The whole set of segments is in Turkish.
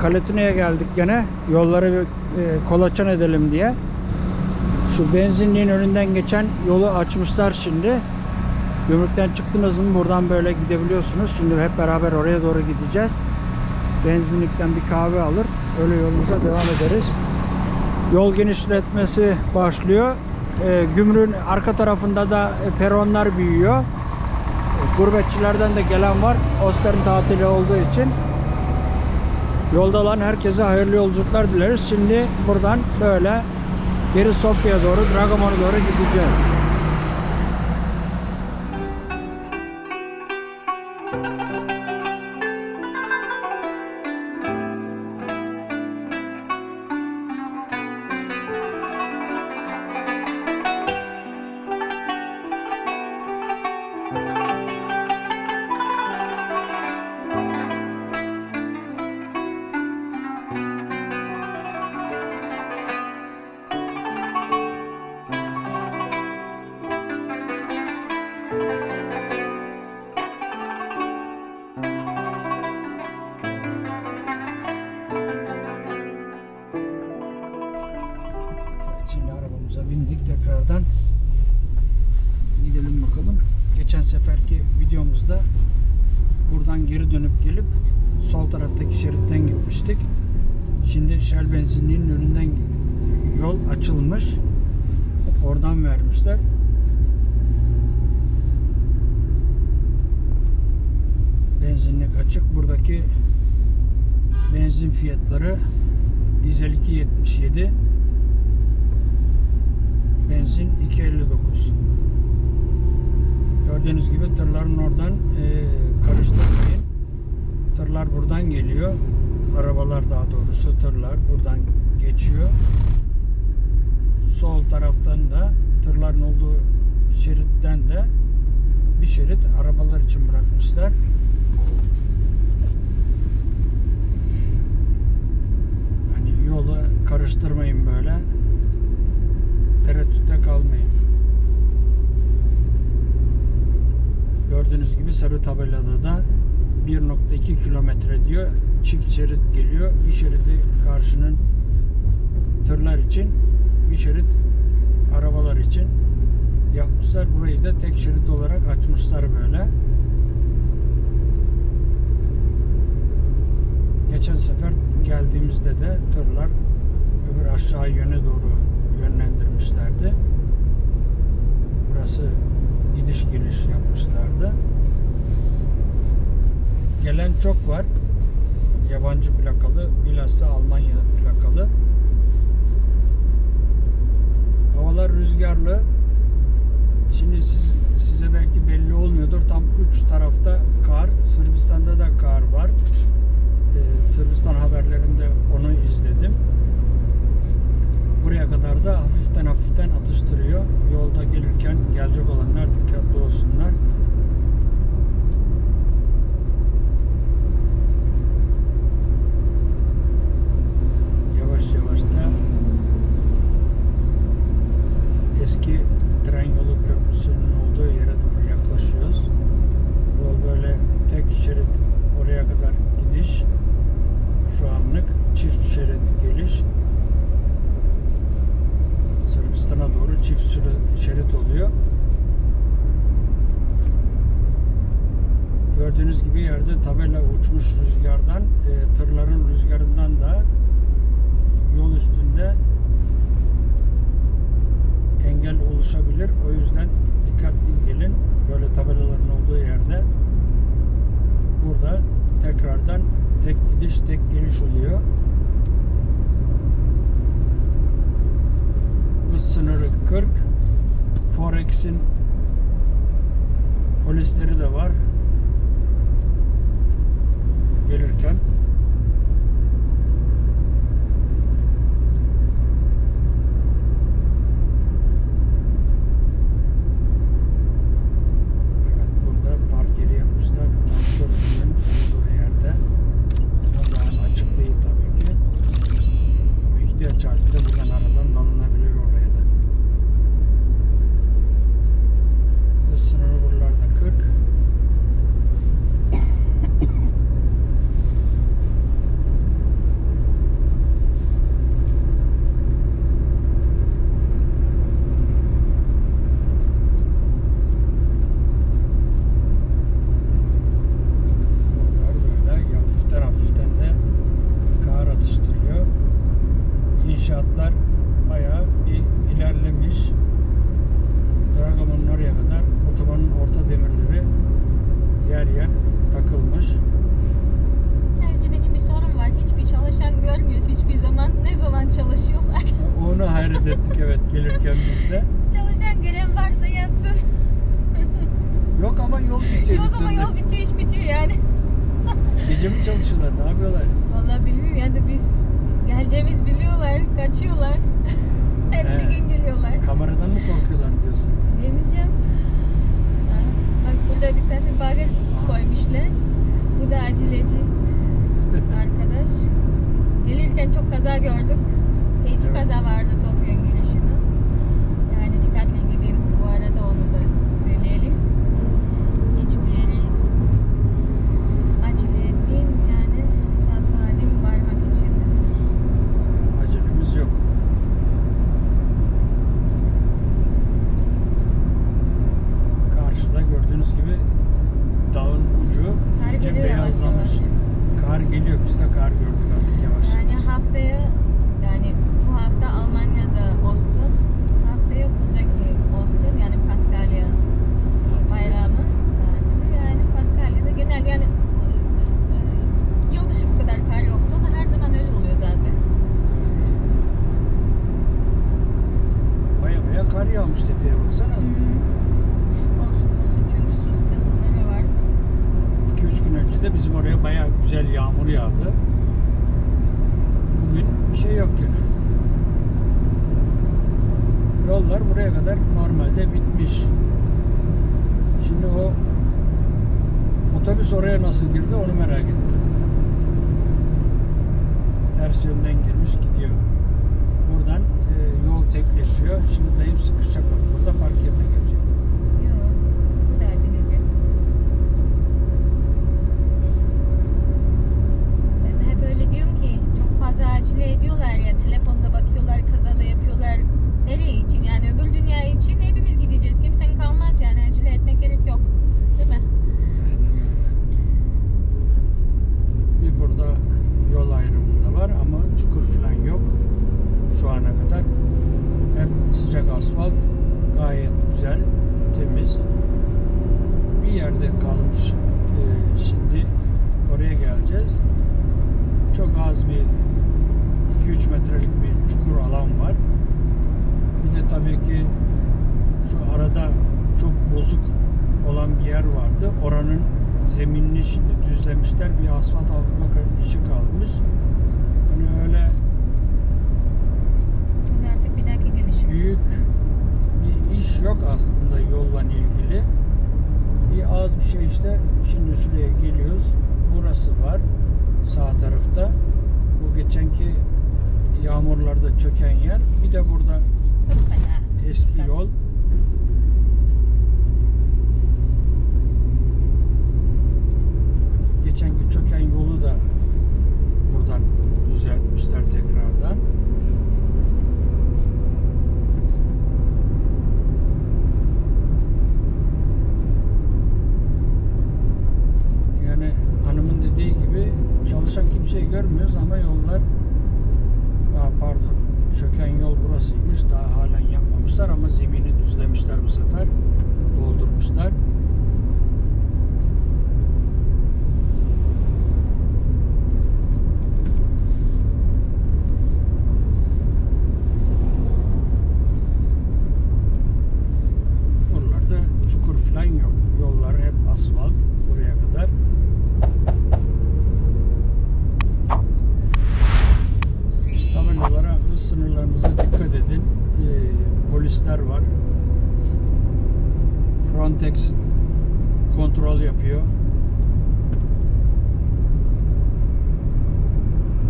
Talitino'ya geldik gene. Yolları bir e, kolaçan edelim diye. Şu benzinliğin önünden geçen yolu açmışlar şimdi. Gümrükten çıktınız mı buradan böyle gidebiliyorsunuz. Şimdi hep beraber oraya doğru gideceğiz. Benzinlikten bir kahve alır. Öyle yolumuza devam ederiz. Yol genişletmesi başlıyor. E, gümrüğün arka tarafında da e, peronlar büyüyor. E, gurbetçilerden de gelen var. Ostern tatili olduğu için. Yolda olan herkese hayırlı yolculuklar dileriz. Şimdi buradan böyle geri Sofya'ya doğru, Dragomon'a doğru gideceğiz. Videomuzda buradan geri dönüp gelip sol taraftaki şeritten gitmiştik. Şimdi Shell benzinliğinin önünden yol açılmış. Oradan vermişler. Benzinlik açık. Buradaki benzin fiyatları dizel 2.77 benzin 2.59 gördüğünüz gibi tırların oradan e, karıştırmayın. Tırlar buradan geliyor. Arabalar daha doğrusu tırlar buradan geçiyor. Sol taraftan da tırların olduğu şeritten de bir şerit arabalar için bırakmışlar. Hani yolu karıştırmayın böyle Gördüğünüz gibi sarı tabelada da 1.2 kilometre diyor. Çift şerit geliyor. Bir şeridi karşının tırlar için, bir şerit arabalar için yapmışlar. Burayı da tek şerit olarak açmışlar böyle. Geçen sefer geldiğimizde de tırlar öbür aşağı yöne doğru yönlendirmişlerdi. Burası gidiş geliş yapmışlardı. Gelen çok var. Yabancı plakalı, bilhassa Almanya plakalı. Havalar rüzgarlı. Şimdi siz, size belki belli olmuyordur. Tam uç tarafta kar. Sırbistan'da da kar var. Ee, Sırbistan haberlerinde onu izledim. Buraya kadar da hafiften hafiften atıştırıyor. Yolda gelirken gelecek olanlar dikkatli olsunlar. Yavaş yavaş da eski tren yolu köprüsünün olduğu yere doğru yaklaşıyoruz. Yol böyle tek şerit oraya kadar gidiş. Şu anlık çift şerit geliş. Sırbistan'a doğru çift şeri- şerit oluyor. Gördüğünüz gibi yerde tabela uçmuş rüzgardan, e, tırların rüzgarından da yol üstünde engel oluşabilir. O yüzden dikkatli gelin. Böyle tabelaların olduğu yerde burada tekrardan tek gidiş, tek geliş oluyor. Hız sınırı 40. Forex'in polisleri de var. Gelirken inşaatlar bayağı bir ilerlemiş. Dragon'un oraya kadar otobanın orta demirleri yer yer takılmış. Sadece benim bir sorum var. Hiçbir çalışan görmüyoruz hiçbir zaman. Ne zaman çalışıyorlar? Onu hayret ettik evet gelirken biz de. Çalışan gören varsa yazsın. Yok ama yol bitiyor. Yok ama yol bitiyor iş bitiyor yani. Gece mi çalışıyorlar ne yapıyorlar? Vallahi bilmiyorum yani biz geleceğimiz biliyorlar, kaçıyorlar. Ertesi He. gün geliyorlar. Kameradan mı korkuyorlar diyorsun? Yemeyeceğim. Ha, Bak burada bir tane bagel koymuşlar. Bu da acileci arkadaş. Gelirken çok kaza gördük. Hiç Evet. kaza vardı Sofya'nın girişinde. Yani dikkatli gidin bu arada onu da söyleyelim. Hiçbir yere acele etmeyin yani sağ salim varmak için. Tabii, Acelemiz yok. Karşıda gördüğünüz gibi dağın ucu Kar iyice geliyor yavaş beyazlamış. yavaş. Kar geliyor. Biz de kar gördük artık yavaş Yani yavaş. haftaya yani bu hafta Almanya'da olsun. Haftaya buradaki olsun yani Paskalya bayramı tatili yani Paskalya'da genel yani e, yılbaşı bu kadar kar yoktu ama her zaman öyle oluyor zaten. Evet. Baya baya kar yağmış tepeye baksana. Olsun olsun çünkü su sıkıntıları var. 2-3 gün önce de bizim oraya baya güzel yağmur yağdı. Bugün bir şey yok gene. Yollar buraya kadar normalde bitmiş. Şimdi o otobüs oraya nasıl girdi onu merak ettim. Ters yönden girmiş gidiyor. Buradan e, yol tekleşiyor. Şimdi dayım sıkışacak bak. Burada park yerine girecek. Yok bu da aceleci. Ben hep öyle diyorum ki çok fazla acele ediyorlar ya telefonda bakıyorlar kazada yapıyorlar. Nereye yani şu arada çok bozuk olan bir yer vardı. Oranın zeminini şimdi düzlemişler. Bir asfalt altmak işi kalmış. Hani öyle Şimdi artık bir dahaki gelişimiz. büyük bir iş yok aslında yolla ilgili. Bir az bir şey işte. Şimdi şuraya geliyoruz. Burası var sağ tarafta. Bu geçenki yağmurlarda çöken yer. Bir de burada eski Dikkat. Yol. Geçenki çöken yolu da buradan düzeltmişler tekrardan. Yani hanımın dediği gibi çalışan kimseyi görmüyoruz ama yollar Aa, pardon çöken yol burasıymış daha halen yapmamışlar ama zemini düzlemişler bu sefer doldurmuşlar buralarda çukur falan yok yollar hep asfalt buraya kadar tabelalara hız sınırlarınıza dikkat edin. Ee, polisler var. Frontex kontrol yapıyor.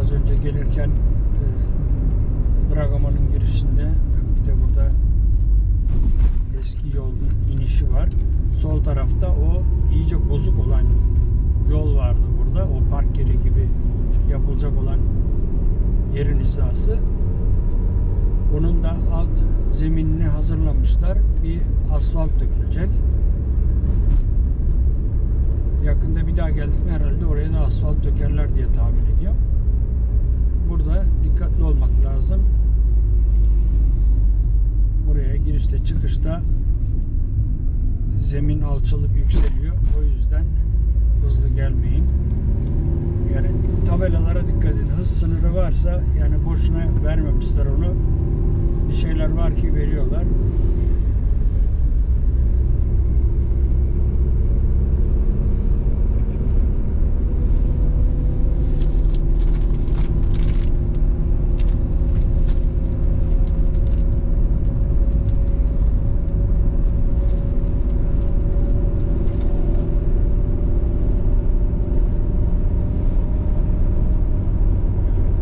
Az önce gelirken e, Dragoman'ın girişinde bir de burada eski yolun inişi var. Sol tarafta o iyice bozuk olan yol vardı burada. O park yeri gibi yapılacak olan yerin hizası. Bunun da alt zeminini hazırlamışlar. Bir asfalt dökülecek. Yakında bir daha geldik mi herhalde oraya da asfalt dökerler diye tahmin ediyorum. Burada dikkatli olmak lazım. Buraya girişte çıkışta zemin alçalıp yükseliyor. O yüzden hızlı gelmeyin. Yani tabelalara dikkat edin. Hız sınırı varsa yani boşuna vermemişler onu. bir şeyler var ki veriyorlar.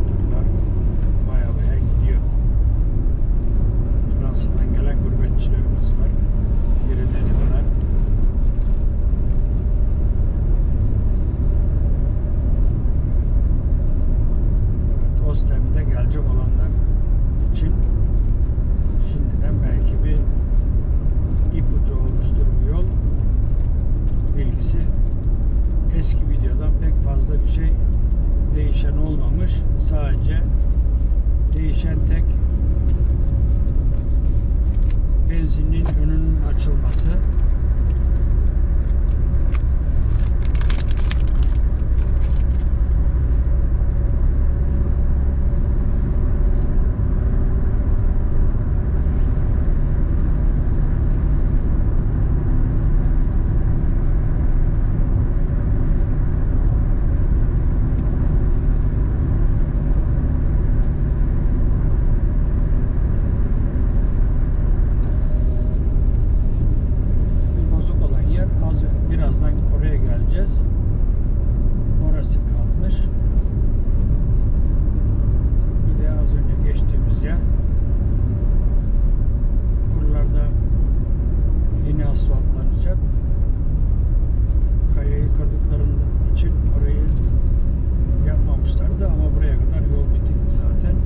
Tırlar baya baya gidiyor. Fransa'dan gelen gurbetçilerimiz var. Geri dönüyorlar. Evet, Gelecek olanlar için şimdiden belki bir ipucu olmuştur bu yol bilgisi. Eski videodan pek fazla bir şey değişen olmamış. Sadece değişen tek benzinin önünün açılması. bir bozuk olan yer az birazdan oraya geleceğiz. Orası kalmış. Bir de az önce geçtiğimiz yer. Buralarda yeni asfaltlanacak. Kayayı kırdıklarında için orayı yapmamışlardı ama buraya kadar yol bitikti zaten.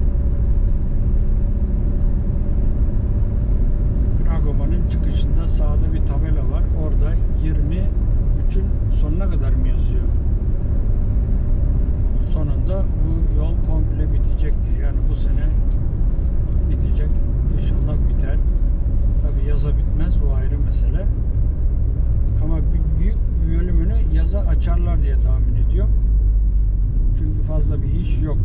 Dragoman'ın çıkışında sağda bir tabela var. Orada 23'ün sonuna kadar mı yazıyor? Sonunda bu yol komple bitecek diye. Yani bu sene bitecek. İnşallah biter. Tabi yaza bitmez. O ayrı mesele. Ama bir büyük bir yaza açarlar diye tahmin ediyorum. Çünkü fazla bir iş yok.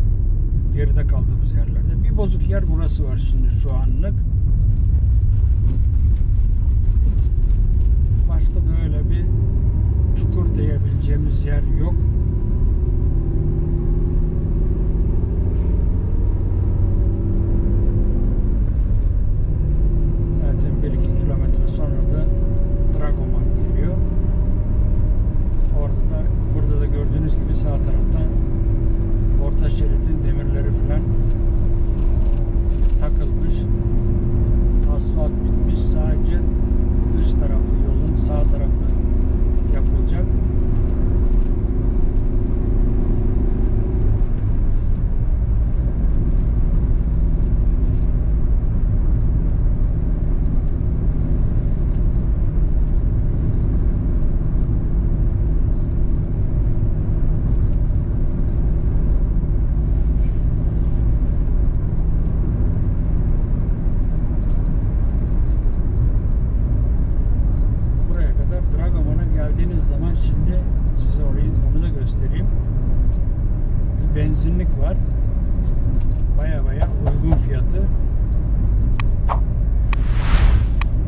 Geride kaldığımız yerlerde. Bir bozuk yer burası var şimdi şu anlık. Başka da öyle bir çukur diyebileceğimiz yer yok. Zaten 1-2 kilometre sonra da Dragoman geliyor. Orada da burada da gördüğünüz gibi sağ tarafta orta şeridin demirleri falan takılmış. Asfalt bitmiş. Sadece dış tarafı yolun sağ tarafı yapılacak. buraya kadar Dragoman'a geldiğiniz zaman şimdi size orayı onu da göstereyim. Bir benzinlik var. Baya baya uygun fiyatı.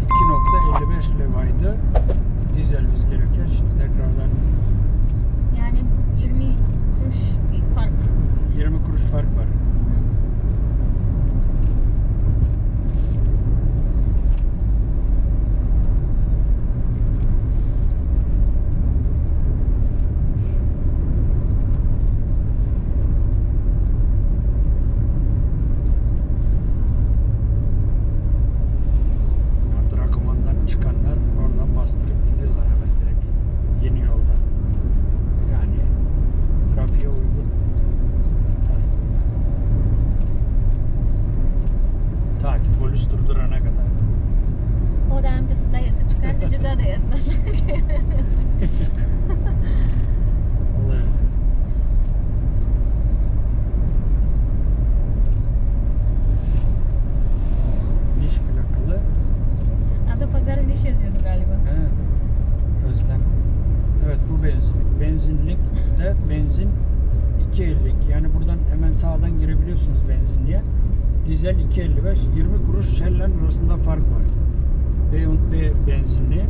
2.55 levaydı. Dizel biz gelirken şimdi tekrardan Yani 20 kuruş fark. 20 kuruş fark var. Bunlar Drakoman'dan çıkanlar oradan bastırıp gidiyorlar hemen direkt yeni yoldan. Yani trafiğe uygun aslında. Ta ki polis durdurana kadar. O da amcası dayısı çıkar da ceza da yazmaz. Oluyor. Niş plakalı. Adapazarı diş yazıyordu galiba. He. Özlem. Evet bu benzinlik. De benzin 2.52. Yani buradan hemen sağdan girebiliyorsunuz benzinliğe. dizel 2.55 20 kuruş Shell'ler arasında fark var. B, B benzinli.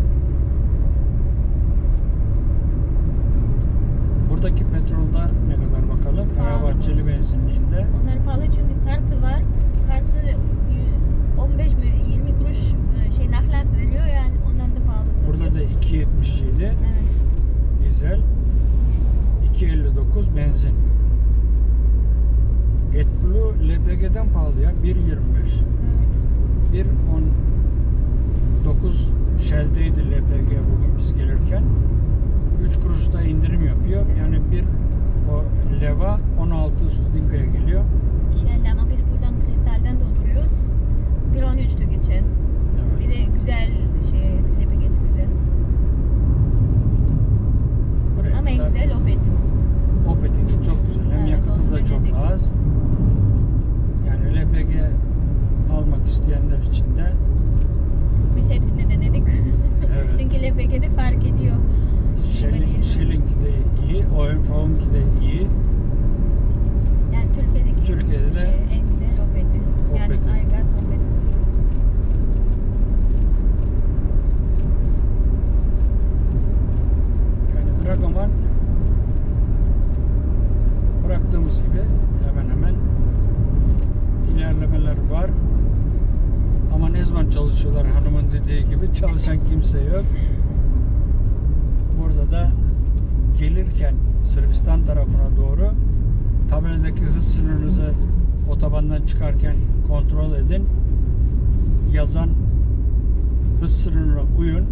Buradaki petrolda ne kadar bakalım? Fenerbahçeli benzinliğinde Onlar pahalı çünkü kartı var. Kartı e, 15 mi 20 kuruş e, şey naklas veriyor yani ondan da pahalı satıyor. burada da 2.77 Evet. dizel 2.59 benzin. AdBlue LPG'den pahalı ya 1.25 Evet. 1.19 Shell'deydi LPG bugün biz gelirken 3 kuruşta indirim yapıyor. Yani bir o leva 16 Studinko'ya geliyor. Şöyle ama biz buradan kristalden dolduruyoruz. 1.13'tü geçen. Bir Evet. de güzel şey LPG'si güzel. Buraya Ama en güzel Opet. Opet'inki çok güzel. Hem Evet, yakıtı da çok dedik. az. Yani LPG almak isteyenler için de Biz hepsini denedik. Evet. Çünkü LPG'de fark ediyor. Shell'in, değil mi? Shell'inki de iyi, OMF'unki de iyi. Yani Türkiye'deki Türkiye'de de şey, en güzel Opet'i. Yani Opet'i. Aygaz Opet. Yani Dragoman bıraktığımız gibi hemen hemen ilerlemeler var. Ama ne zaman çalışıyorlar hanımın dediği gibi çalışan kimse yok. Burada da gelirken Sırbistan tarafına doğru tabeladaki hız sınırınızı otobandan çıkarken kontrol edin. Yazan hız sınırına uyun.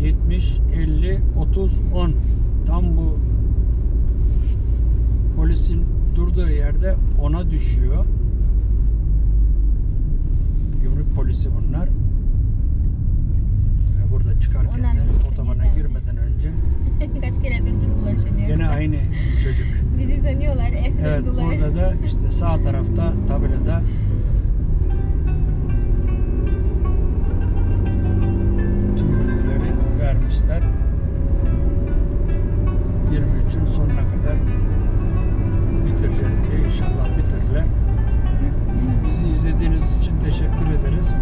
70, 50, 30, 10. Tam bu polisin durduğu yerde ona düşüyor. Gümrük polisi bunlar. Ve burada çıkarken de otobana girmeden önce Kaç kere şimdi. gene aynı çocuk. Bizi tanıyorlar. Efendim Evet dolar. burada da işte sağ tarafta tabelada tüm bilgileri vermişler. 23'ün sonuna kadar bitireceğiz diye inşallah bitirirler. Bizi izlediğiniz için teşekkür ederiz.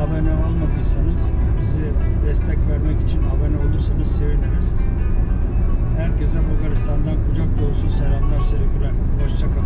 Abone olmadıysanız bizi destek vermek için olursanız seviniriz. Herkese Bulgaristan'dan kucak dolusu selamlar, sevgiler. Hoşçakalın.